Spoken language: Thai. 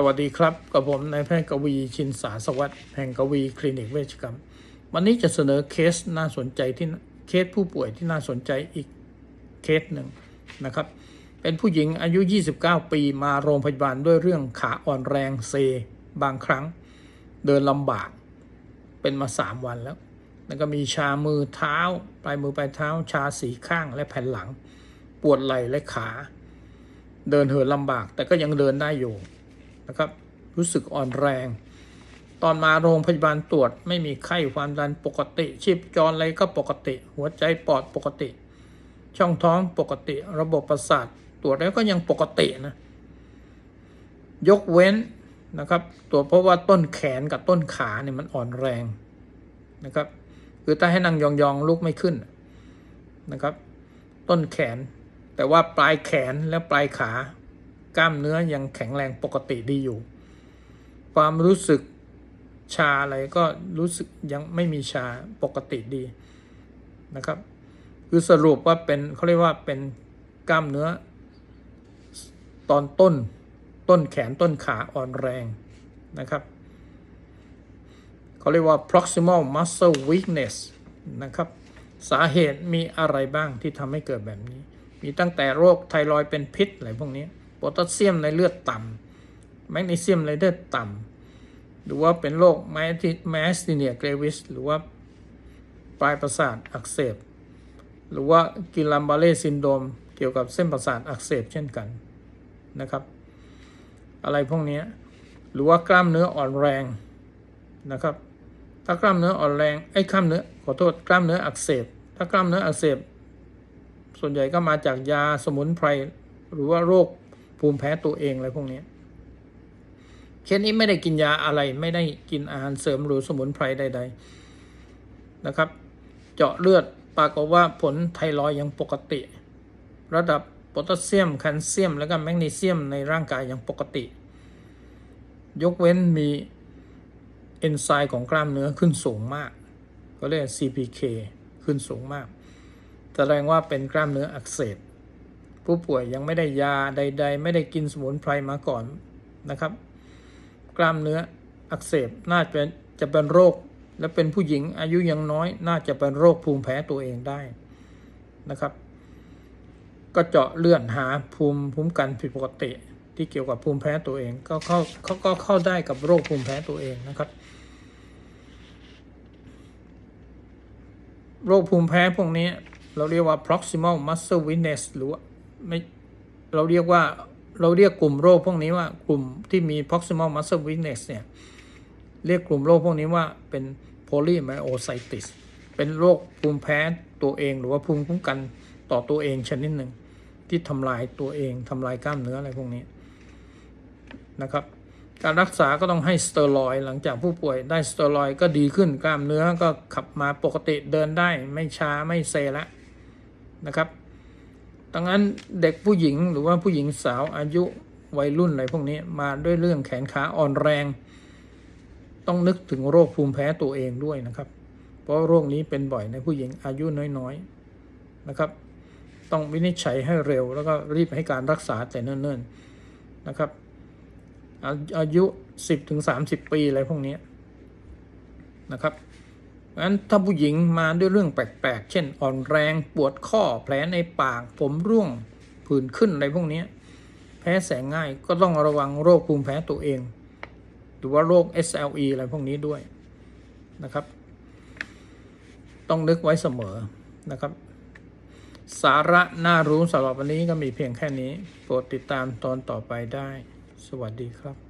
สวัสดีครับ กับผมนายแพทย์กวีชินสาสวัสดิ์แห่งกวีคลินิกเวชกรรม วันนี้จะเสนอเคสน่าสนใจที่เคสผู้ป่วยที่น่าสนใจอีกเคสหนึ่งนะครับ เป็นผู้หญิงอายุ 29 ปีมาโรงพยาบาลด้วยเรื่องขาอ่อนแรงเซ บางครั้ง เดินลำบาก เป็นมา 3 วันแล้ว แล้วก็มีชามือเท้า ปลายมือปลายเท้า ชาสีข้างและแผ่นหลัง ปวดไหล่และขา เดินเหินลำบาก แต่ก็ยังเดินได้อยู่ นะครับรู้สึกอ่อนแรง ตอนมาโรงพยาบาลตรวจไม่มีไข้ความดันปกติ ชีพจรอะไรก็ปกติ หัวใจปอดปกติ ช่องท้องปกติ ระบบประสาทตรวจแล้วก็ยังปกตินะ ยกเว้นนะครับตรวจเพราะว่าต้นแขนกับต้นขาเนี่ยมันอ่อนแรงนะครับคือถ้าให้นั่งยองๆลุกไม่ขึ้นนะครับ ต้นแขนแต่ว่าปลายแขนและปลายขา กล้ามเนื้อยังแข็งแรงปกติดีอยู่ ความรู้สึกชาอะไรก็รู้สึกยังไม่มีชาปกติดีนะครับ คือสรุปว่าเป็นเขาเรียกว่าเป็นกล้ามเนื้อ ตอนต้นต้นแขนต้นขาอ่อนแรงนะครับเขาเรียกว่า proximal muscle weakness นะครับ สาเหตุมีอะไรบ้างที่ทำให้เกิดแบบนี้ มีตั้งแต่โรคไทรอยด์เป็นพิษอะไรพวกนี้ โพแทสเซียมในเลือดต่ำแมกนีเซียมในเลือดต่ำหรือว่าเป็นโรคแมสติเนียเกรวิสหรือว่าปลายประสาทอักเสบ หรือว่ากิลัมบาเล่ซินโดมเกี่ยวกับเส้นประสาทอักเสบเช่นกันนะครับ อะไรพวกนี้หรือว่ากล้ามเนื้ออ่อนแรงนะครับ ถ้ากล้ามเนื้ออ่อนแรงไอ้กล้ามเนื้อขอโทษกล้ามเนื้ออักเสบ ถ้ากล้ามเนื้ออักเสบ ส่วนใหญ่ก็มาจากยาสมุนไพรหรือว่าโรค ภูมิแพ้ตัวเองอะไรพวกนี้เคสนี้ไม่ได้กินยาอะไร ไม่ได้กินอาหารเสริมหรือสมุนไพรใด ๆนะครับ เจาะเลือดปรากฏว่าผลไทรอยยังปกติ ระดับโพแทสเซียมแคลเซียม และก็แมกนีเซียมในร่างกายยังปกติ ยกเว้นมีเอนไซม์ของกล้ามเนื้อขึ้นสูงมากก็เรียก CPK ขึ้นสูงมาก แสดงว่าเป็นกล้ามเนื้ออักเสบ ผู้ป่วยยังไม่ได้ยาใด ๆ ไม่ได้กินสมุนไพรมาก่อนนะครับ กล้ามเนื้ออักเสบน่าจะจะเป็นโรค และเป็นผู้หญิงอายุยังน้อย น่าจะเป็นโรคภูมิแพ้ตัวเองได้นะครับ ก็เจาะเลือดหาภูมิภูมิกันผิดปกติ ที่เกี่ยวกับภูมิแพ้ตัวเอง ก็เข้าเขาก็เข้าได้กับโรคภูมิแพ้ตัวเองนะครับโรคภูมิแพ้พวกนี้ เราเรียกว่า proximal muscle weakness หรือว่า ไม่เราเรียกว่าเราเรียกกลุ่มโรคพวกนี้ว่ากลุ่มที่มี proximal muscle weakness เนี่ย เรียกกลุ่มโรคพวกนี้ว่าเป็น polymyositis เป็นโรคภูมิแพ้ตัวเองหรือว่าภูมิคุ้มกันต่อตัวเองชนิดหนึ่ง ที่ทำลายตัวเองทำลายกล้ามเนื้ออะไรพวกนี้นะครับ การรักษาก็ต้องให้สเตียรอยด์หลังจากผู้ป่วยได้สเตียรอยด์ก็ดีขึ้นกล้ามเนื้อก็ขับมาปกติเดินได้ไม่ช้าไม่เซละนะครับ ดังนั้นเด็กผู้หญิงหรือว่าผู้หญิงสาวอายุวัยรุ่นอะไรพวกนี้มาด้วยเรื่องแขนขาอ่อนแรง ต้องนึกถึงโรคภูมิแพ้ตัวเองด้วยนะครับ เพราะโรคนี้เป็นบ่อยในผู้หญิงอายุน้อยๆนะครับ ต้องวินิจฉัยให้เร็ว แล้วก็รีบให้การรักษาแต่เนิ่นๆนะครับ อายุ 10ถึง30 ปีอะไรพวกนี้นะครับ งั้นถ้าผู้หญิงมาด้วยเรื่องแปลกๆ เช่นอ่อนแรงปวดข้อแผลในปาก ผมร่วงผื่นขึ้นอะไรพวกนี้แพ้แสงง่ายก็ต้องระวังโรคภูมิแพ้ตัวเอง หรือว่าโรค SLE อะไรพวกนี้ด้วยนะครับ ต้องนึกไว้เสมอนะครับ สาระน่ารู้สำหรับวันนี้ก็มีเพียงแค่นี้ โปรดติดตามตอนต่อไปได้ สวัสดีครับ